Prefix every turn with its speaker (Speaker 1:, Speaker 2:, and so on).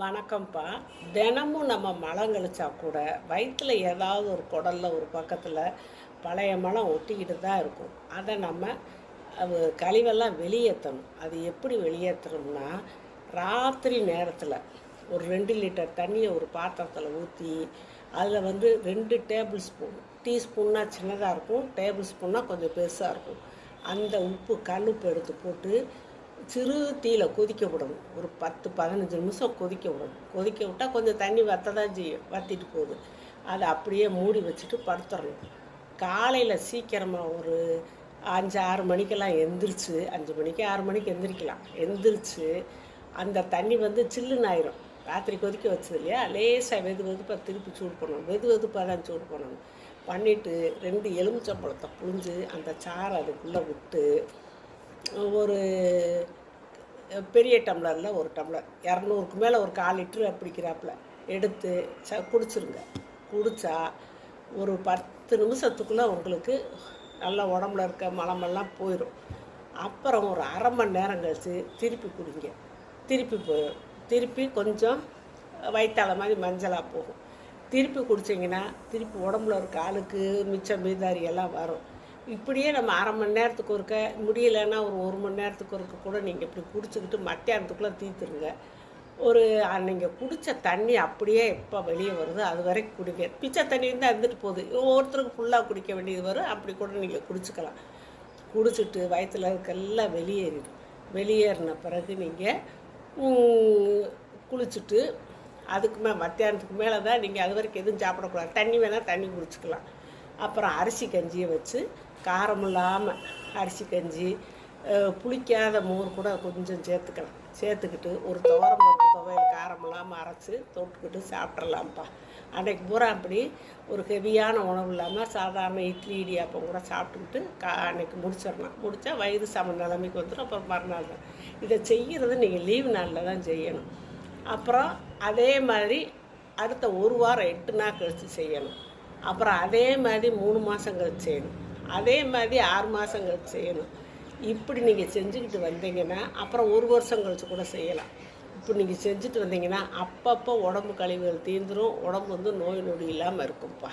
Speaker 1: வணக்கம்ப்பா. தினமும் நம்ம மலம் கழிச்சா கூட வயிற்றில் ஏதாவது ஒரு குடலில் ஒரு பக்கத்தில் பழைய மலம் ஒட்டிக்கிட்டு தான் இருக்கும். அதை நம்ம கழிவெல்லாம் வெளியேற்றணும். அது எப்படி வெளியேற்றணும்னா ராத்திரி நேரத்தில் ஒரு ரெண்டு லிட்டர் தண்ணியை ஒரு பாத்திரத்தில் ஊற்றி அதில் வந்து ரெண்டு டேபிள் ஸ்பூன் டீஸ்பூன்னா சின்னதாக இருக்கும் டேபிள் ஸ்பூன்னா கொஞ்சம் பெருசாக இருக்கும். அந்த உப்பு கல் உப்பு எடுத்து போட்டு சிறு தீயில கொதிக்க விடணும். ஒரு பத்து பதினஞ்சு நிமிஷம் கொதிக்க விடணும். கொதிக்க விட்டால் கொஞ்சம் தண்ணி வத்த தான் செய்யும். வத்திட்டு போகுது. அதை அப்படியே மூடி வச்சுட்டு படுத்துடணும் காலையில் சீக்கிரமாக ஒரு அஞ்சு ஆறு மணிக்கெல்லாம் எந்திரிச்சு அஞ்சு மணிக்கு ஆறு மணிக்கு எந்திரிக்கலாம். எந்திரிச்சு அந்த தண்ணி வந்து சில்லுன்னு ஆயிரும். ராத்திரி கொதிக்க வச்சது இல்லையா? லேசாக வெது வெதுப்பாக திருப்பி சூடு பண்ணணும். வெது வெதுப்பாக தான் சூடு பண்ணணும். பண்ணிவிட்டு ரெண்டு எலுமிச்சம்பழத்தை புழிஞ்சு அந்த சாறை அதுக்குள்ளே விட்டு ஒரு பெரிய டம்ளரில் ஒரு டம்ளர். இரநூறுக்கு மேலே ஒரு கால் லிட்ரு பிடிக்கிறாப்புல. எடுத்து ச குடிச்சிருங்க. குடித்தா ஒரு பத்து நிமிஷத்துக்குள்ளே உங்களுக்கு நல்லா உடம்புல இருக்க மலமெல்லாம் போயிடும் அப்புறம் ஒரு அரை மணி நேரம் கழித்து திருப்பி குடிங்க. திருப்பி போயிடும் திருப்பி கொஞ்சம் வயிற்றால மாதிரி மஞ்சளாக போகும். திருப்பி குடிச்சிங்கன்னா திருப்பி உடம்புல இருக்க ஆளுக்கு மிச்சம் மீதாரி எல்லாம் வரும். இப்படியே நம்ம அரை மணி நேரத்துக்கு ஒருக்க முடியலைன்னா ஒரு ஒரு மணி நேரத்துக்கு ஒருக்க கூட நீங்கள் இப்படி குடிச்சிக்கிட்டு மத்தியானத்துக்குள்ளே தீர்த்துருங்க ஒரு நீங்கள் குடித்த தண்ணி அப்படியே எப்போ வெளியே வருதோ அது வரைக்கும் குடிங்க. பிச்சை தண்ணி இருந்தால் இருந்துட்டு போகுது. ஒவ்வொருத்தருக்கு ஃபுல்லாக குடிக்க வேண்டியது வரும். அப்படி கூட நீங்கள் குடிச்சுக்கலாம். குடிச்சிட்டு வயிற்றுல இருக்கெல்லாம் வெளியேறிடும் வெளியேறின பிறகு நீங்கள் குளிச்சுட்டு அதுக்கு மே மத்தியானத்துக்கு மேலே தான் நீங்கள் அது வரைக்கும் எதுவும் சாப்பிடக்கூடாது. தண்ணி வேணால் தண்ணி குடிச்சிக்கலாம். அப்புறம் அரிசி கஞ்சியை வச்சு காரம் இல்லாமல் அரிசி கஞ்சி புளிக்காத மோர் கூட கொஞ்சம் சேர்த்துக்கலாம். சேர்த்துக்கிட்டு ஒரு துவரம் பருப்பு துவையல் காரம் இல்லாமல் அரைச்சி தொட்டுக்கிட்டு சாப்பிட்றலாம்ப்பா அன்றைக்கு பூரா அப்படி ஒரு ஹெவியான உணவு இல்லாமல் சாதாரண இட்லி இடியாப்பம் கூட சாப்பிட்டுக்கிட்டு கா அன்னைக்கு முடிச்சிடலாம் முடித்தா வயிறு சம நிலைமைக்கு வந்துடும் அப்புறம் மறுநாள் தான். இதை செய்கிறது நீங்கள் லீவ் நாளில் தான் செய்யணும். அப்புறம் அதே மாதிரி அடுத்த ஒரு வாரம் எட்டு நாள் கழித்து செய்யணும். அப்புறம் அதே மாதிரி மூணு மாதம் கழிச்சு செய்யணும். அதே மாதிரி ஆறு மாதம் கழிச்சு செய்யணும். இப்படி நீங்கள் செஞ்சுக்கிட்டு வந்தீங்கன்னா அப்புறம் ஒரு வருஷம் கழிச்சு கூட செய்யலாம். இப்போ நீங்கள் செஞ்சுட்டு வந்தீங்கன்னா அப்பப்போ உடம்பு கழிவுகள் தீர்ந்துரும். உடம்பு வந்து நோய் நொடி இல்லாமல் இருக்கும்ப்பா